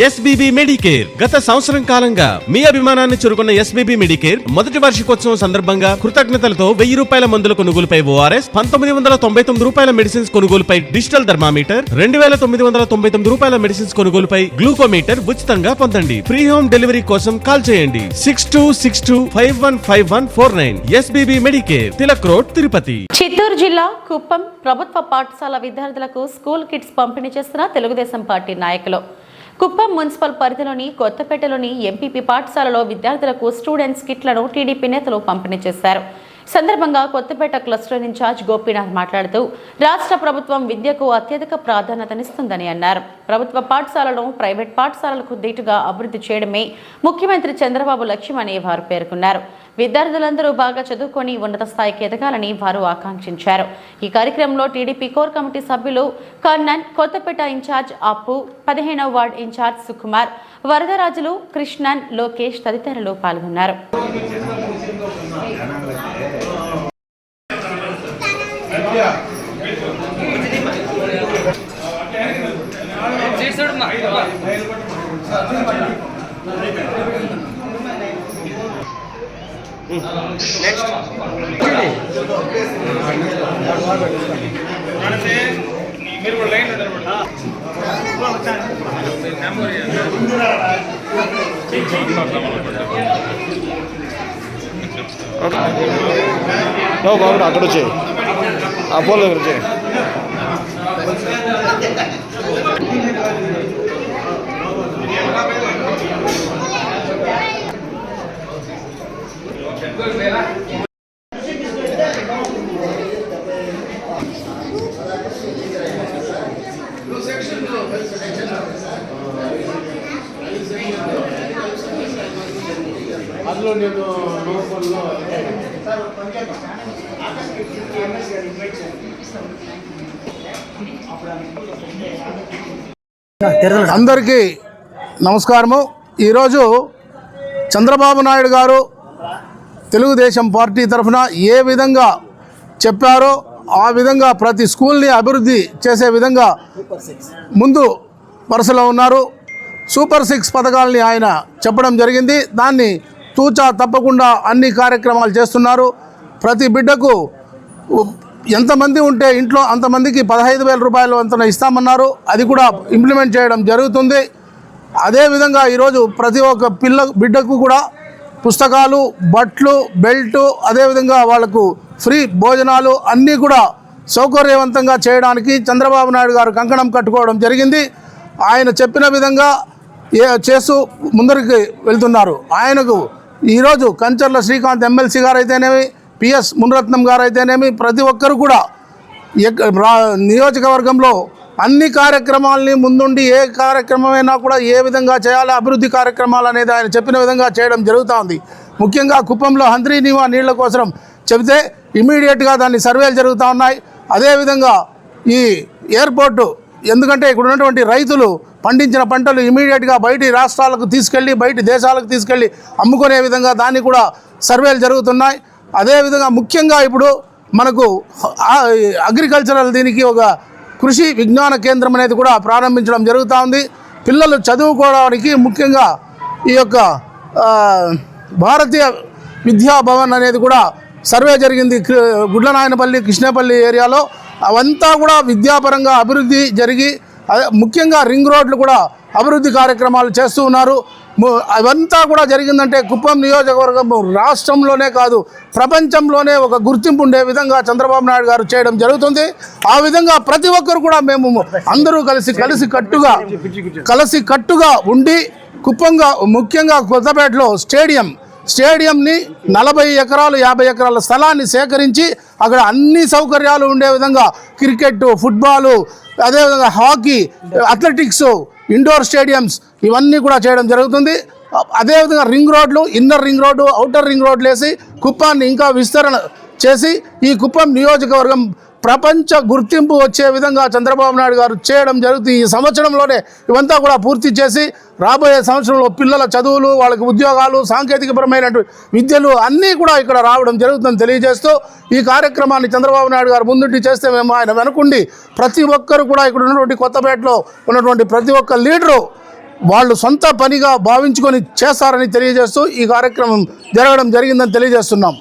SBB Medicare గత సంవత్సరం కాలంగా మీ అభిమానాన్ని చురుకున్న ఎస్బీబీ మెడికేర్ మొదటి వార్షికోత్సవం సందర్భంగా కృతజ్ఞతలతో వెయ్యి రూపాయల మందుల కొనుగోలుపై ఓఆర్ఎస్ పంతొమ్మిది వందల తొంభై తొమ్మిది రూపాయల మెడిసిన్స్ కొనుగోలుపై డిజిటల్ థర్మామీటర్ రెండు వేల తొమ్మిది వందల తొంభై తొమ్మిది రూపాయల మెడిసిన్స్ కొనుగోలుపై గ్లూకోమీటర్ ఉచితంగా పొందండి. ఫ్రీ హోమ్ డెలివరీ కోసం కాల్ చేయండి. Six two six two five one five one four nine SBB medicare Tilak road Tirupati. Chittoor జిల్లా కుప్పం ప్రభుత్వ పాఠశాల విద్యార్థులకు స్కూల్ కిట్స్ పంపిణీ చేస్తున్న తెలుగుదేశం పార్టీ నాయకులు. కుప్పం మున్సిపల్ పరిధిలోని కొత్తపేటలోని ఎంపీపీ పాఠశాలలో విద్యార్థులకు స్టూడెంట్స్ కిట్లను టీడీపీ నేతలు పంపిణీ చేశారు. సందర్భంగా కొత్తపేట క్లస్టర్ ఇన్ఛార్జ్ గోపీనాథ్ మాట్లాడుతూ రాష్ట్ర ప్రభుత్వం విద్యకు అత్యధిక ప్రాధాన్యతనిస్తుందని అన్నారు. ప్రభుత్వ పాఠశాలను ప్రైవేట్ పాఠశాలలకు ధీటుగా అభివృద్ధి చేయడమే ముఖ్యమంత్రి చంద్రబాబు లక్ష్యమని వారు పేర్కొన్నారు. విద్యార్థులందరూ బాగా చదువుకొని ఉన్నత స్థాయికి ఎదగాలని వారు ఆకాంక్షించారు. ఈ కార్యక్రమంలో టీడీపీ కోర్ కమిటీ సభ్యులు కర్ణన్ కొత్తపేట ఇన్ఛార్జ్ అప్పు పదిహేనవ వార్డ్ ఇన్ఛార్జ్ సుకుమార్ వరదరాజులు కృష్ణన్ లోకేష్ తదితరులు పాల్గొన్నారు. మీరు కూడా లైన్ నిలబడి ఓ బాబు అక్కడ వచ్చే ఆ పోల్ అందులో నేను లోపల్లో అందరికీ నమస్కారము. ఈరోజు చంద్రబాబు నాయుడు గారు తెలుగుదేశం పార్టీ తరఫున ఏ విధంగా చెప్పారో ఆ విధంగా ప్రతి స్కూల్ని అభివృద్ధి చేసే విధంగా ముందు వరుసలో ఉన్నారు. సూపర్ సిక్స్ పథకాలని ఆయన చెప్పడం జరిగింది. దాన్ని తూచా తప్పకుండా అన్ని కార్యక్రమాలు చేస్తున్నారు. ప్రతి బిడ్డకు ఎంతమంది ఉంటే ఇంట్లో అంతమందికి పదహైదు వేల రూపాయలు అంతన ఇస్తామన్నారు. అది కూడా ఇంప్లిమెంట్ చేయడం జరుగుతుంది. అదేవిధంగా ఈరోజు ప్రతి ఒక్క పిల్ల బిడ్డకు కూడా పుస్తకాలు బట్లు బెల్ట్ అదేవిధంగా వాళ్ళకు ఫ్రీ భోజనాలు అన్నీ కూడా సౌకర్యవంతంగా చేయడానికి చంద్రబాబు నాయుడు గారు కంకణం కట్టుకోవడం జరిగింది. ఆయన చెప్పిన విధంగా ఏ చేస్తూ ముందరికి వెళ్తున్నారు. ఆయనకు ఈరోజు కంచర్ల శ్రీకాంత్ ఎమ్మెల్సీ గారు అయితేనేమి పిఎస్ మునరత్నం గారు అయితేనేమి ప్రతి ఒక్కరు కూడా నియోజకవర్గంలో అన్ని కార్యక్రమాలని ముందుండి ఏ కార్యక్రమమైనా కూడా ఏ విధంగా చేయాలి అభివృద్ధి కార్యక్రమాలు అనేది ఆయన చెప్పిన విధంగా చేయడం జరుగుతూ ఉంది. ముఖ్యంగా కుప్పంలో హంద్రీ నివా నీళ్ళ కోసం చెబితే ఇమీడియట్గా దాన్ని సర్వేలు జరుగుతూ ఉన్నాయి. అదేవిధంగా ఈ ఎయిర్పోర్టు ఎందుకంటే ఇక్కడ ఉన్నటువంటి రైతులు పండించిన పంటలు ఇమీడియట్గా బయటి రాష్ట్రాలకు తీసుకెళ్ళి బయటి దేశాలకు తీసుకెళ్ళి అమ్ముకునే విధంగా దాన్ని కూడా సర్వేలు జరుగుతున్నాయి. అదేవిధంగా ముఖ్యంగా ఇప్పుడు మనకు అగ్రికల్చరల్ దీనికి ఒక కృషి విజ్ఞాన కేంద్రం అనేది కూడా ప్రారంభించడం జరుగుతూ ఉంది పిల్లలు చదువుకోవడానికి ముఖ్యంగా ఈ యొక్క భారతీయ విద్యా భవన్ అనేది కూడా సర్వే జరిగింది. గుడ్లనాయనపల్లి కృష్ణపల్లి ఏరియాలో. అవంతా కూడా విద్యాపరంగా అభివృద్ధి జరిగి అదే ముఖ్యంగా రింగ్ రోడ్లు కూడా అభివృద్ధి కార్యక్రమాలు చేస్తూ ఉన్నారు. అవంతా కూడా జరిగిందంటే కుప్పం నియోజకవర్గం రాష్ట్రంలోనే కాదు ప్రపంచంలోనే ఒక గుర్తింపు ఉండే విధంగా చంద్రబాబు నాయుడు గారు చేయడం జరుగుతుంది. ఆ విధంగా ప్రతి ఒక్కరు కూడా మేము అందరూ కలిసి కలిసి కట్టుగా కలిసి కట్టుగా ఉండి కుప్పంగా ముఖ్యంగా కొత్తపేటలో స్టేడియం స్టేడియంని నలభై ఎకరాలు యాభై ఎకరాల స్థలాన్ని సేకరించి అక్కడ అన్ని సౌకర్యాలు ఉండే విధంగా క్రికెట్ ఫుట్బాలు అదేవిధంగా హాకీ అథ్లెటిక్స్ ఇండోర్ స్టేడియంస్ ఇవన్నీ కూడా చేయడం జరుగుతుంది. అదేవిధంగా రింగ్ రోడ్లు inner ring road outer ring రోడ్లు వేసి కుప్పాన్ని ఇంకా విస్తరణ చేసి ఈ కుప్పం నియోజకవర్గం ప్రపంచ గుర్తింపు వచ్చే విధంగా చంద్రబాబు నాయుడు గారు చేయడం జరుగుతుంది. ఈ సంవత్సరంలోనే ఇవంతా కూడా పూర్తి చేసి రాబోయే సంవత్సరంలో పిల్లల చదువులు వాళ్ళకి ఉద్యోగాలు సాంకేతికపరమైనటువంటి విద్యలు అన్నీ కూడా ఇక్కడ రావడం జరుగుతుందని తెలియజేస్తూ ఈ కార్యక్రమాన్ని చంద్రబాబు నాయుడు గారు ముందుండి చేస్తే మేము ఆయన వెనుకుండి ప్రతి ఒక్కరు కూడా ఇక్కడ ఉన్నటువంటి కొత్తపేటలో ఉన్నటువంటి ప్రతి ఒక్క లీడరు వాళ్ళు సొంత పనిగా భావించుకొని చేస్తారని తెలియజేస్తూ ఈ కార్యక్రమం జరగడం జరిగిందని తెలియజేస్తున్నాం.